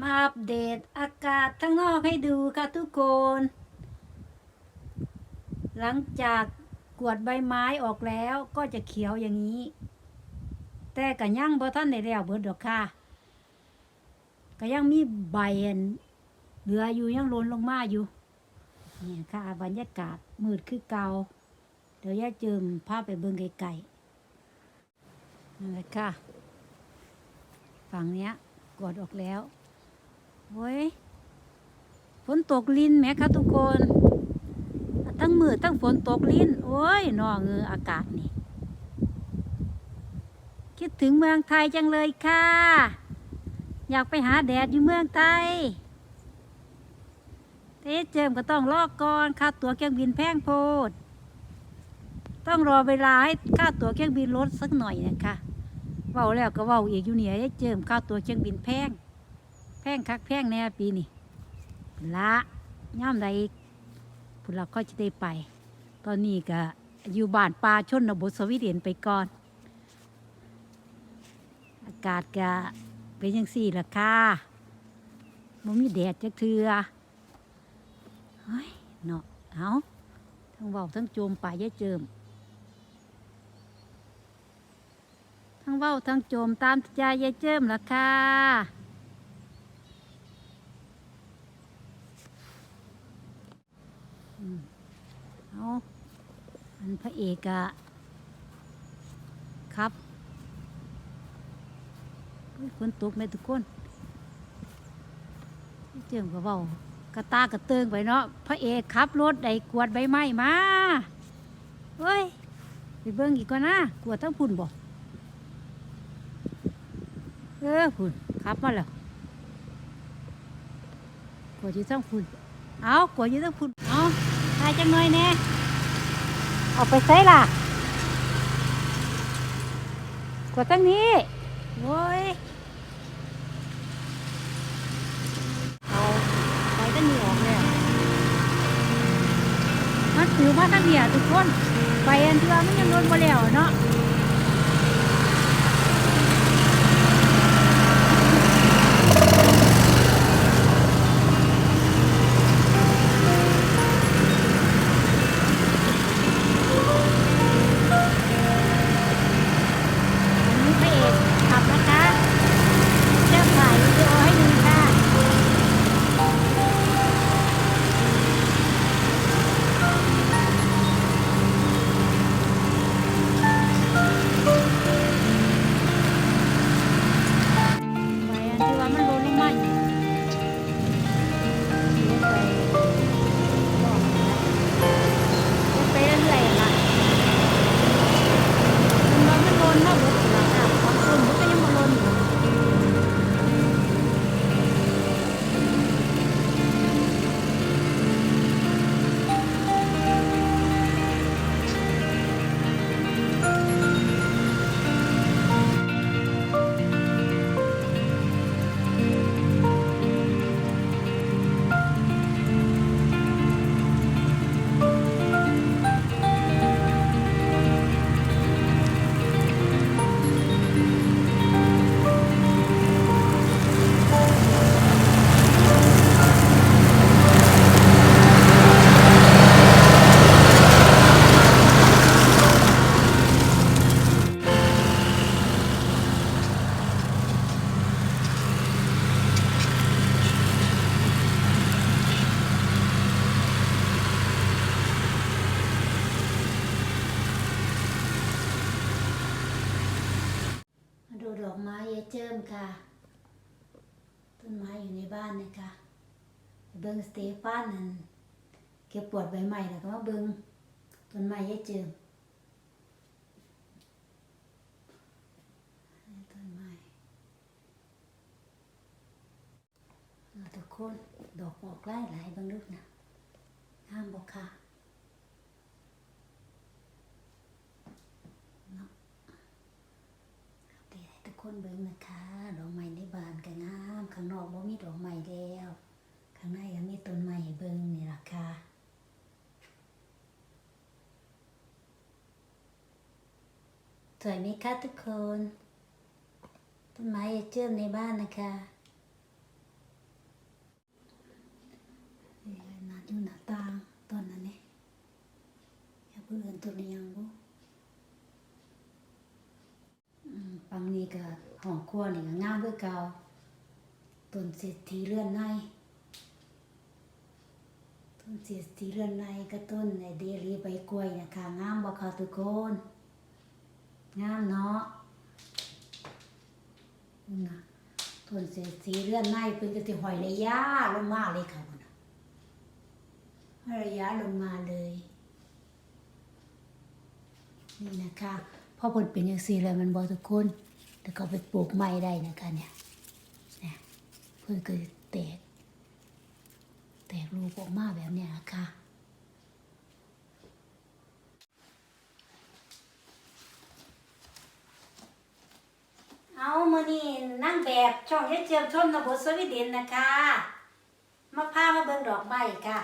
มาอัปเดตอากาศข้างนอกให้ดูค่ะทุกคน หลังจากกวดใบไม้ออกแล้วก็จะเขียวอย่างนี้ แต่ก็ยังบ่ท่านได้แล้วเบิดดอกค่ะก็ยังมีใบเหลืออยู่ยังล้นลงมาอยู่นี่ค่ะบรรยากาศมืดคือเกาเดี๋ยวย่าจึมพาไปเบิ่งไกลๆนั่นแหละค่ะ ฝั่งเนี้ยกวดออกแล้ว โว้ยฝนตกลินแหมคะทุกคน ทั้งมือทั้งฝนตกลินโอ้ยนอเงืออากาศนี่ คิดถึงเมืองไทยจังเลยค่ะ อยากไปหาแดดอยู่เมืองไทยเต้เจิมก็ต้องรอก่อนค่าตั๋วเครื่องบินแพงโพด ต้องรอเวลาให้ค่าตั๋วเครื่องบินลดสักหน่อยนะคะเว้าแล้วก็เว้าอีกอยู่เนี่ยเจิมค่าตั๋วเครื่องบินแพง พงคักแพงแน่ปีนี้ละย่ำใดพุ่นเราก็จะได้ไป ตอนนี้ก็อยู่บ้านป่าชนบทสวีเดนไปก่อน อากาศก็เป็นยังสี่ละค่ะมันมีแดดจักเทือเฮ้ยเนาะเอาทั้งเว้าทั้งโจมป่ายาเจิม ทั้งเว้าทั้งโจมตามใจยาเจิมละค่ะอืม เอาอันพระเอกอะครับเฮ้ยฝนตกไหมทุกคนเจิมก็เว้ากระตากระเติงไปเนาะพระเอกขับรถไอ้กวดใบไม้มาเฮ้ยไปเบิ่งอีกก่อนนะกวดทั้งพุ่นบอกเออพุ่นขับมาแล้วกวดอยู่ทั้งพุ่นเอากวดอยู่ทั้งพุ่นเอาายจังหน่อยแน่เอาไปใส่ล่ะกวดทั้งนี้โว้ยเอาไปทั้งนี้ออกแล้วมันถือมาทั้งเนี่ยทุกคนไปอันเทือมันยังโดนมาแล้วเนาะ อกไม้ยายเจิมค่ะ ต้นไม้อยู่ในบ้านนะคะเบิ้งสเตฟานนั่นเก็บปวดใบใหม่แล้วก็มาเบิ้งต้นไม้ยายเจิมต้นไม้ทุกคนดอกออกหลายหลายบางลูกนะงามบอกค่ะ เบิ่งนะคะ ดอกไม้ในบ้านก็งาม ข้างนอกบ่มีดอกไม้แล้ว ข้างในก็มีต้นไม้เบิ่งนี่ล่ะค่ะสวยไหมคะทุกคน ต้นไม้เชื่มในบ้านนะคะนาดูหน้าตาต้นนั้นนี่ยอย่าเพื่อนตัวนี้ยังบุปังนี้ก็ ห้องครัวนี่ก็งามคือเก่าต้นเศรษฐีเรือนในต้นเศรษฐีเรือนในก็ต้นไอเดรีใบกล้วยนะคะงามบ่คะทุกคนงามเนาะนะต้นเศรษฐีเรือนในเพิ่นก็สิหอยระยะลงมาเลยค่ะพุ่นน่ะระยะลงมาเลยนี่นะคะพอผลเป็นอย่างสี่เลยมันบอทุกคน แต่ก็ไปปลูกไม้ได้นะคะเนี่ยเนี่ยเพื่อเกิดแตก แตกลูกออกมาแบบเนี้ยนะคะเอามือนี่นั่งแบบช่องเฮ็ดเจียมชนนบสวีเดนนะคะมาพามาเบิ่งดอกไม้ค่ะ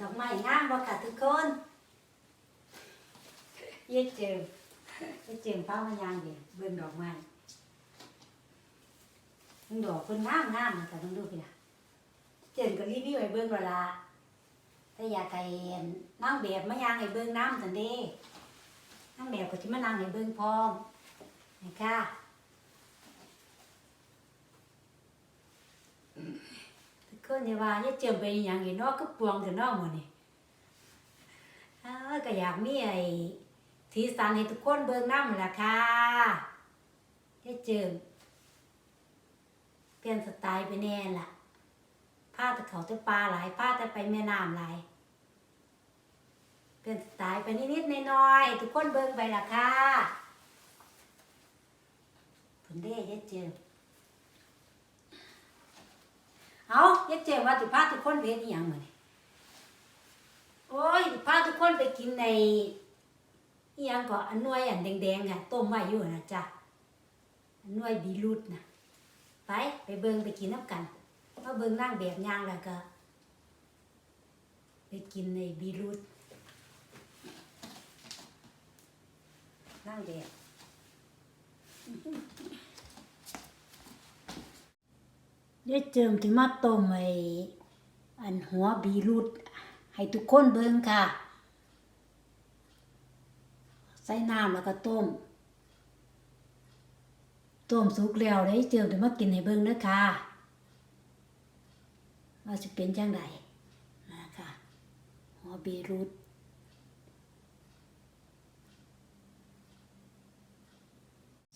ดอกไม้งามบ่ค่ะทุกคนเย็ดเจิม เย็ดเจิมป้ามันยางเดียวเบิ่งดอกไม้มึงดอกเพิ่นงามงามแต่มึงดูพี่ล่ะเจิมก็รีวิวให้เบิ่งเวลาถ้าอยากให้นางแบบมายางให้เบิ่งน้ำสันเด้นางแบบก็สิมานั่งให้เบิ่งพร้อมนี่ค่ะทุกคนอย่าว่าเย็ดเจิมไปอย่างเห็นเนาะก็ปวงแต่นอกหมดนี่เออก็อยากมีไอ้ ทีสันให้ทุกคนเบิ่งน้ำล่ะค่ะได้เจอเปลี่ยนสไตล์ไปแน่ล่ะพาแต่เขาแต่ปลาหลายพาแต่ไปแม่น้ำหลายเปลี่ยนสไตล์ไปนิดๆน้อยๆทุกคนเบิ่งไปล่ะค่ะผลเด้ยัดเจอเอายัดเจว่าจะพาทุกคนไปเฮ็ดอย่างมื้อนโอ้ยพาทุกคนไปกินใน อียังก็อันนวยอันแดงๆอะต้มไว้อยู่นะจ๊ะอันนวยบีรูทนะไปไปเบิงไปกินน้ำกันมาเบิงนั่งแบบย่างแล้วก็ ไปกินในบีรูทนั่งแบบได้เจิมที่มาต้มไอ้อันหัวบีรูทให้ทุกคนเบิงค่ะ น้ำแล้วก็ต้ม ต้มสุกแล้วได้เจิมเดี๋ยวมากินให้เบิ่งเด้อค่ะว่าจะเป็นจังไดนะคะหัวบีรูท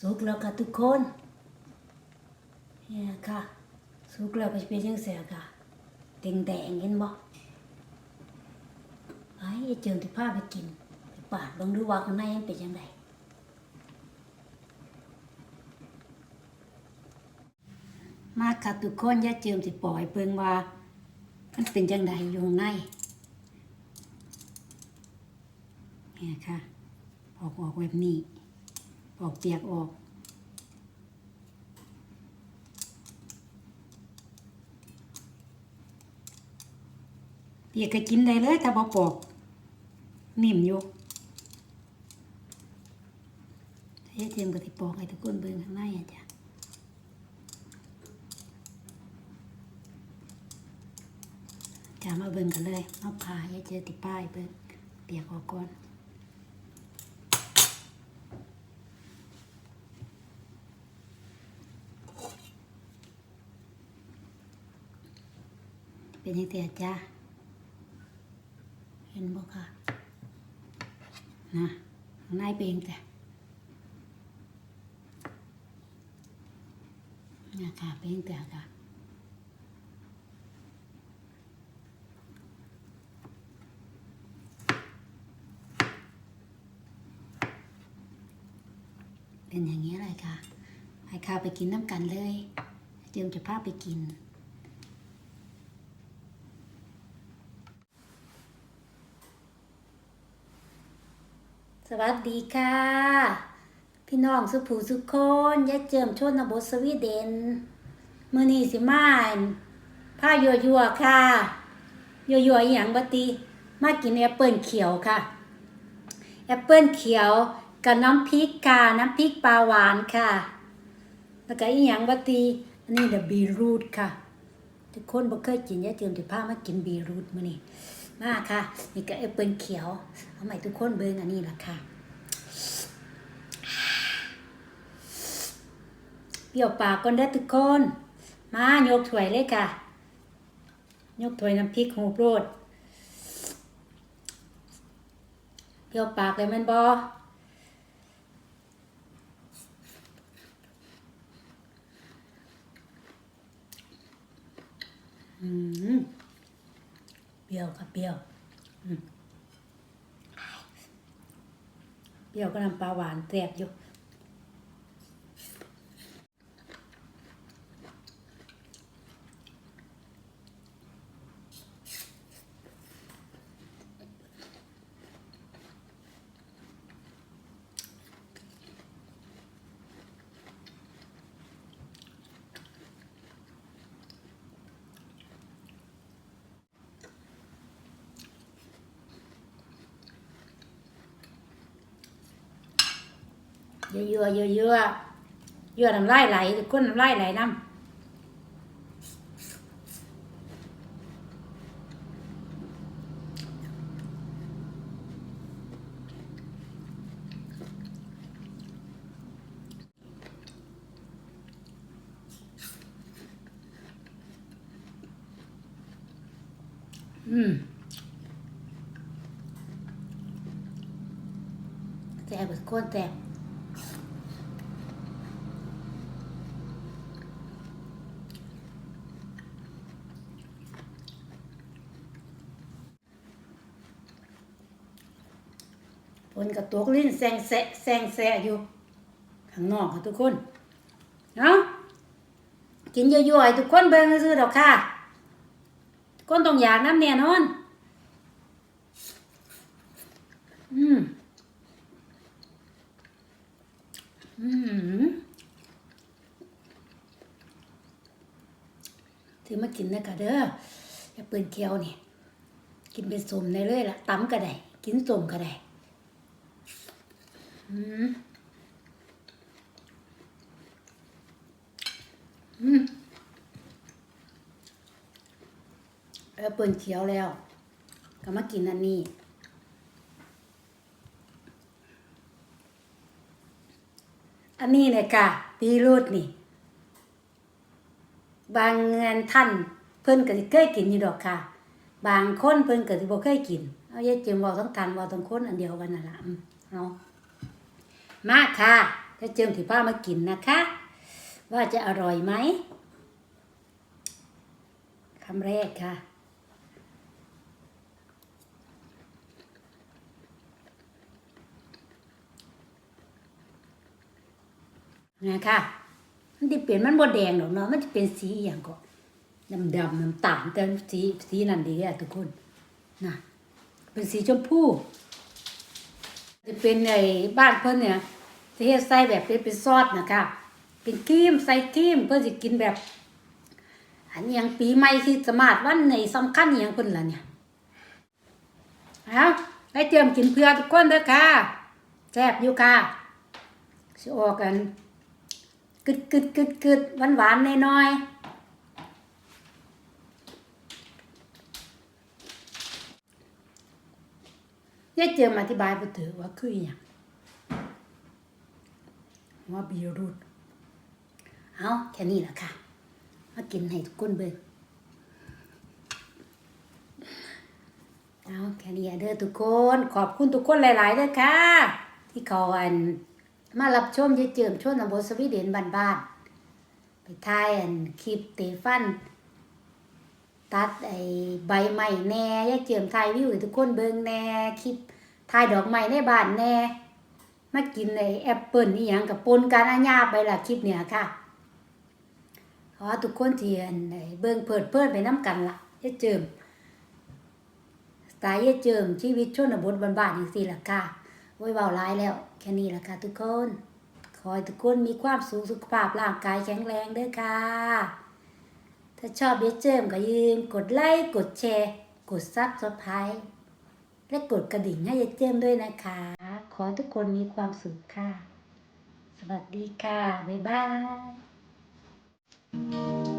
สุกแล้วค่ะทุกคนเนี่ยค่ะสุกแล้วก็จะเป็นจังเสียค่ะแดงๆเห็นบ่ไอ้เจิมที่พาไปกิน ปาดเบิ่งดูว่าข้างในมันเป็นยังไงมาค่ะทุกคนย่าเจิมสิปล่อยเบิ่งว่า มันเป็นจังไดอยู่ข้างในเนี่ยค่ะออกออกแบบนี้ออกเปียกออกเปียกก็กินได้เลยถ้าบ่ปอกนิ่มอยู่เฮ็ดเทียมกับที่ปอกให้ทุกคนเบิ่งข้างในอะจ้ะจะมาเบิ่งกันเลยเอาผ่าให้เจอติป้ายเบิ่งเปียกออกก่อนเป็นยังไงจ้าเห็นบ่ค่ะนะข้างในเป็นจ้ะเนี่ยค่ะเป็นแต่ค่ะเป็นอย่างนี้เลยค่ะให้ข้าไปกินน้ำกันเลยเจิมจะพาไปกินสวัสดีค่ะ พี่น้องสุภูสุคนยายเจิมชนบทสวีเดนมือนีสิมานผ้ายัวยัวค่ะยัวยัวอหย่างบัติมากินแอปเปิลเขียวค่ะแอปเปิลเขียวกับน้ำพริกค่ะน้ำพริกปลาหวานค่ะแล้วก็อีหยังบัติอันนี้เดอะบีรูทค่ะทุกคนบ่เคยกินยายเจิมสิพามากินบีรูทมือนี้มาค่ะนี่ก็แอปเปิลเขียวเอาใหม่ทุกคนเบิ่งอันนี้ละค่ะ เปียวปากก่อนเด้ทุกคน มายกถ้วยเลยค่ะ ยกถ้วยน้ำพริกหูโปรดเปียวปากเลยแมันบออืมเปรี้ยวค่ะเปรี้ยวเปรี้ยวก็น้ำปลาหวานแซ่บอยู่ เยอะๆเยอะๆเยอะเยอะน้ำลายไหลกคนน้ำลายไหลน้ำอืมแซ่บทุกคนแซ่ นกระตกลิ้นแซงแซะแซงแซะอยู่ข้างนอกค่ะทุกคนเนาะกินเยอะๆให้ทุกคนเบิ่งซื้อดอกค่ะทุกคนต้องอยากน้ำแน่นอนอืมอืมถือมากินนะกะเด้ออย่าเปิดเคี้ยวนี่ กินเป็นสมได้เลยล่ะตำก็ได้กินสมก็ได้ อืมอืมแอปเปิลเขียวแล้ว ก็มากินอันนี้อันนี้เลยค่ะปีรูดนี่ บางงินท่านเพิ่นก็สิเคยกินอยู่ดอกค่ะ บางคนเพิ่นก็สิบ่เคยกิน เอาเยายเจิมบอกต้องกันบอกต้องคนอันเดียวกันนั่นล่ะเอา มาค่ะถ้าเจิมถือผ้ามากินนะคะ ว่าจะอร่อยไหมคำแรกค่ะ นะคะมันจะเปลี่ยนมันบดแดงหรอกเนาะมันจะเป็นสีอย่างก็ดำดำน้ำตาลแต่สีสีนั่นดีอะทุกคนนะเป็นสีชมพูจะเป็นไอ้บ้านเพิ่นเนี่ย จะเฮ็ดใส่แบบเป็นเป็นซอสนะคะเป็นครีมใส่ครีมเพื่อจะกินแบบ อันยังปีใหม่ที่สมาร์ทวันไหนสำคัญอหยังเพิ่นละเนี่ยเอาให้เตรียมกินเพื่อทุกคนเด้อค่ะแซ่บอยู่ค่ะสิออกกันกึดกึดกึดกึดหวานหวานน้อยๆยายเจิมาอธิบายไปเถอว่าคืออย่าง ว่าบีรูทเอาแค่นี้แหละค่ะ มากินให้ทุกคนเบิ่งเอาแค่นี้เด้อทุกคน ขอบคุณทุกคนหลายๆเด้อค่ะ ที่เขาอันมารับชมยายเจิมชวนตำบลสวีเดนบ้านๆไปถ่ายอันคลิปเตฟัน ตัดไอ้ใบไม้แหน่ยายเจิมถ่ายวิวให้ทุกคนเบิ่งแหน่คลิปถ่ายดอกไม้ในบ้านแหน่ มากินไอ้แอปเปิลนี่ยังกับปนกันอาญาไปละคลิปเนี่ยค่ะ ขอทุกคนที่อันเบิ่งเพิดเพลินไปน้ำกันละยายเจิมสไตล์ยายเจิมชีวิตชนบทบ้านๆจังซี่ละค่ะโอ้เบาร้ายแล้ว แค่นี้แหละค่ะทุกคน ขอให้ทุกคนมีความสุขสุขภาพร่างกายแข็งแรงเด้อค่ะ ถ้าชอบเยเจิมก็ยืมกดไลค์กดแชร์ กดซับสไครต์และกดกระดิ่งให้ยายเจิมด้วยนะคะ ขอทุกคนมีความสุขค่ะ สวัสดีค่ะ บ๊ายบาย